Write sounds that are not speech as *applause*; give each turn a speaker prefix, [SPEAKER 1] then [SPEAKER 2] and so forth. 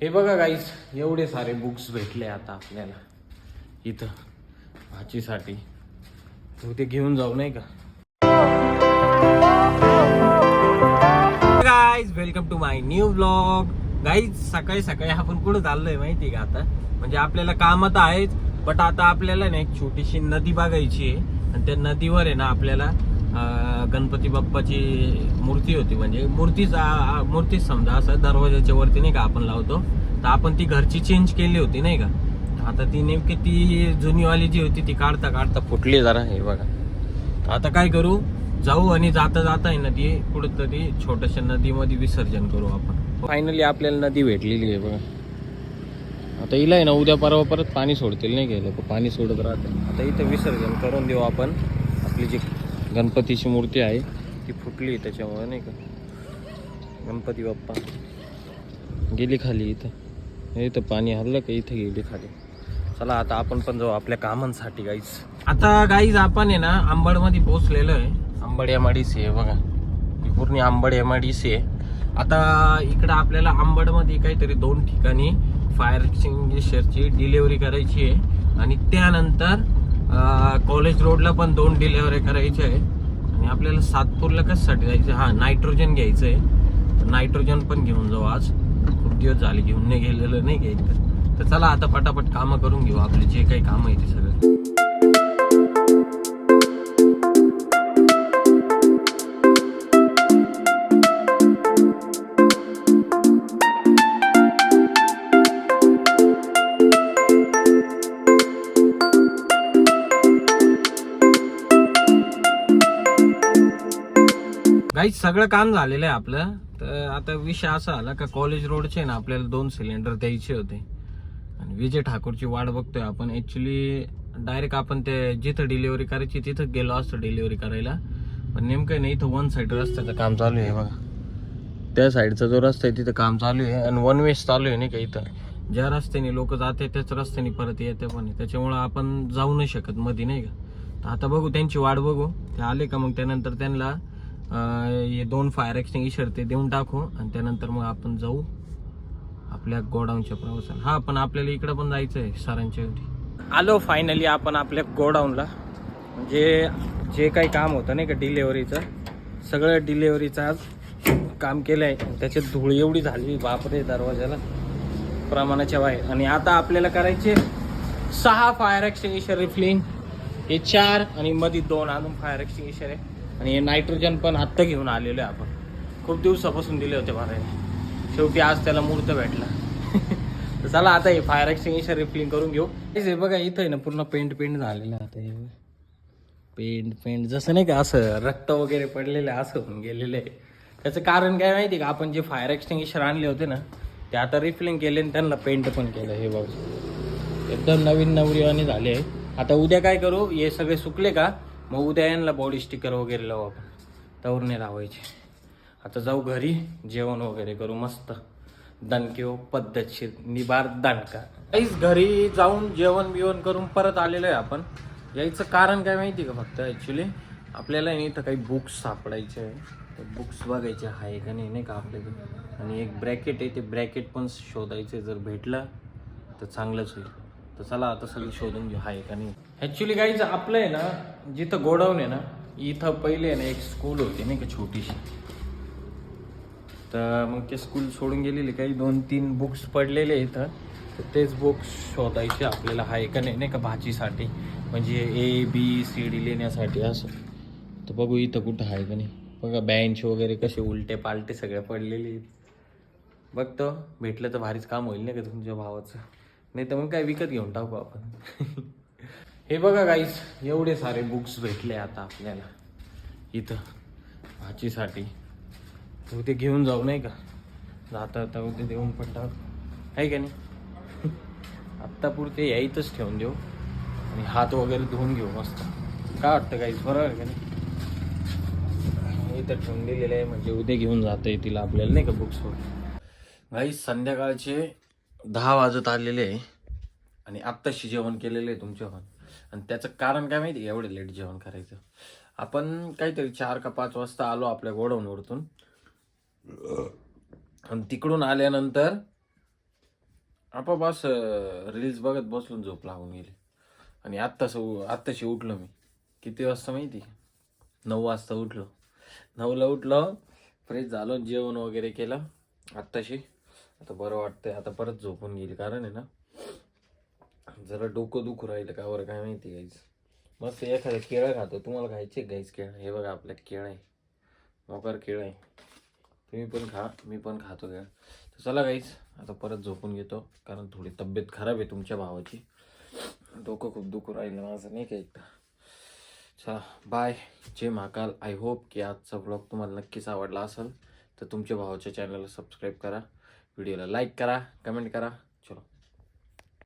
[SPEAKER 1] हे बघा गाईस एवढे सारे बुक्स भेटले आता आपल्याला. इथं भाचीसाठी. तू ते घेऊन जाऊ नाही का? Guys welcome to my new vlog guys सकाळी सकाळी आपण कुठं चाललोय माहिती का आता? म्हणजे आपल्याला काम तर आहेच बट आता आपल्याला ना एक छोटीशी नदी बघायची आहे. आणि त्या नदीवर आहे ना आपल्याला गणपती बाप्पाची मूर्ती होती म्हणजे मूर्तीच मूर्तीच समजा असं दरवाजाच्या वरती नाही का आपण लावतो. तर आपण ती घरची चेंज केली होती नाही का? आता ती नेमकी ती जुनीवाली जी होती ती काढता काढता फुटली जरा हे बघा. तर आता काय करू? जाऊ आणि जाता जाता आहे नदी कुठंतरी छोट्याशा नदीमध्ये विसर्जन करू आपण. फायनली आपल्याला नदी भेटलेली आहे बघा. आता हिला आहे ना उद्या परवा परत पाणी सोडतील नाही गेलं पाणी सोडत राहते आता इथं विसर्जन करून देऊ आपण आपली जी गणपतीची मूर्ती आहे. ती फुटली त्याच्यामुळे नाही का? गणपती बाप्पा. गेली खाली इथं. इथं पाणी हल्लं का? इथं गेली खाली. चला आता आपण पण जाऊ आपल्या कामांसाठी गाईज आता गाईज आपण आहे ना आंबडमध्ये पोहोचलेलो आहे. आंबड एम आहे बघा. ही पूर्ण आंबड एम आहे. आता इकडं आपल्याला आंबडमध्ये काहीतरी दोन ठिकाणी फायर एक्सटिंग्विशरची डिलेवरी करायची आहे. आणि त्यानंतर कॉलेज रोडला पण दोन डिलेवरी करायचे आहे आणि आपल्याला सातपूरला कशासाठी जायचं? हा नायट्रोजन घ्यायचं आहे नायट्रोजन पण घेऊन जाऊ आज. खूप दिवस झाले घेऊन नाही गेलेलं नाही घ्यायचं. तर चला आता पटापट कामं करून घेऊ. आपले जे काही कामं आहे ते सगळं काही सगळं काम झालेलं आहे आपलं. तर आता विषय असा आला का कॉलेज रोडचे ना आपल्याला दोन सिलेंडर द्यायचे होते. आणि विजय ठाकूरची वाट बघतोय आपण. ऍक्च्युली डायरेक्ट आपण ते जिथं डिलिव्हरी करायची तिथं गेलो असतो डिलिव्हरी करायला. पण नेमकं नाही इथं वन साईड रस्त्याचं काम चालू आहे बघा. त्या साईडचा जो रस्ता आहे तिथं काम चालू आहे. आणि वन वेज चालू आहे नाही का इथं. ज्या रस्त्याने लोक जाते त्याच रस्त्याने परत येते पण. त्याच्यामुळं आपण जाऊ नाही शकत मध्ये नाही का? तर आता बघू त्यांची वाट बघू. ते आले का मग त्यानंतर त्यांना हे दोन फायर एक्सटिंग्विशर ते देऊन टाकू आणि त्यानंतर मग आपण जाऊ आपल्या गोडाऊनच्या प्रवासाला. हा पण आपल्याला इकडं पण जायचं आहे सरांच्या घरी. आलो फायनली आपण आपल्या गोडाऊनला. म्हणजे जे काही काम होतं नाही का डिलेवरीचं सगळं डिलेवरीचं आज काम केलं आहे त्याची धूळ एवढी झाली बापरे दरवाजाला प्रमाणाच्या बाहेर. आणि आता आपल्याला करायचे सहा फायर एक्सटिंग्विशर रिफ्लिंग हे चार आणि मध्ये दोन अजून फायर एक्सटिंग्विशर आहे. आणि हे नायट्रोजन पण आत्ता घेऊन आलेलो आहे आपण. खूप दिवसापासून दिले होते भरायला शेवटी आज त्याला मुहूर्त भेटला. *laughs* तर चला आता हे फायर एक्सटिंग्विशर रिफिलिंग करून घेऊ. हे बघा इथं आहे ना पूर्ण पेंट पेंट झालेलं आता हे पेंट पेंट जसं नाही का असं रक्त वगैरे पडलेलं आहे असं होऊन गेलेलं आहे. त्याचं कारण काय माहिती का? आपण जे फायर एक्सटिंग्विशर आणले होते ना ते आता रिफिलिंग केले आणि त्यांना पेंट पण केलं हे बघ. एकदम नवीन नवरीवाणी झाले आता उद्या काय करू? हे सगळे सुकले का? मग उद्या यांना बॉडी स्टिकर वगैरे लावू आपण. तवरणे लावायचे. आता जाऊ घरी जेवण वगैरे करू मस्त. दणके पद्धतशीर निबार दणका. काहीच घरी जाऊन जेवण बिवण करून परत आलेलो आहे आपण. यायचं कारण काय माहिती का फक्त? ॲक्च्युली आपल्याला इथं काही बुक्स सापडायचे आहे. बुक्स बघायचे आहे का नाही नाही का आपल्याकडे आणि एक ब्रॅकेट आहे ते ब्रॅकेट पण शोधायचे. जर भेटलं तर चांगलंच होईल. तर चला आता सगळं शोधून घेऊ. आहे का नाही ॲक्च्युली काहीच आपलं आहे ना जिथं गोडाऊन आहे ना इथं पहिले आहे ना एक स्कूल होती नाही का छोटीशी. तर मग ते स्कूल सोडून गेलेले काही दोन तीन बुक्स पडलेले इथं. तर तेच बुक्स शोधायचे आपल्याला. आहे का नाही नाही का भाजीसाठी. म्हणजे ए बी सी डी लिहिण्यासाठी असं. तर बघू इथं कुठं आहे का नाही. बघा बेंच वगैरे कसे उलटे पालटे सगळे पडलेले आहेत. बघतो. भेटलं तर भारीच काम होईल नाही का तुमच्या भावाचं. नाही तर मग काय विकत घेऊन टाकू आपण. *laughs* हे बघा गाईस एवढे सारे बुक्स भेटले आता आपल्याला. इथं भाचीसाठी उद्या घेऊन जाऊ नाही का? जाता जाता उद्या देऊन पण टाक. आहे का नाही? *laughs* आत्ता पुरते यायचंच ठेवून देऊ. आणि हात वगैरे धुवून घेऊ मस्त. काय वाटतं काहीच बरोबर का नाही? इथं ठेवून दिलेलं आहे म्हणजे उद्या घेऊन जाता येतील आपल्याला नाही का बुक्स वगैरे? संध्याकाळचे दहा वाजत आलेले आहे. आणि आत्ताशी जेवण केलेलं आहे तुमच्यावर आणि त्याचं कारण काय माहिती आहे एवढं लेट जेवण करायचं. आपण काहीतरी चार का पाच वाजता आलो आपल्या गोडाऊनवरतून. आणि तिकडून आल्यानंतर आपापास रील्स बघत बसलो झोप लागून गेली. आणि आत्ताच आत्ताशी उठलो मी. किती वाजता माहिती नऊ वाजता उठलो. नऊला उठलो फ्रेश झालो जेवण वगैरे केलं. आत्ताशी. आता बरं वाटतंय आता परत झोपून घेईल. कारण आहे ना जरा डोकं दुखू राहिलं का बरं काय माहिती गाईज. मस्त एखादं केळं खातो. तुम्हाला खायचे गाईज केळं? हे बघा आपल्या केळं आहे. मोकार केळं आहे. तुम्ही पण खा मी पण खातो केळं. तर चला गाईज आता परत झोपून घेतो. कारण थोडी तब्येत खराब आहे तुमच्या भावाची. डोकं खूप दुखू राहिलं माझं नाही का एकदा? चला बाय जय महाकाल. आय होप की आजचा ब्लॉग तुम्हाला नक्कीच आवडला असेल. तर तुमच्या भावाच्या चॅनलला सबस्क्राईब करा. व्हिडिओला लाईक करा कमेंट करा.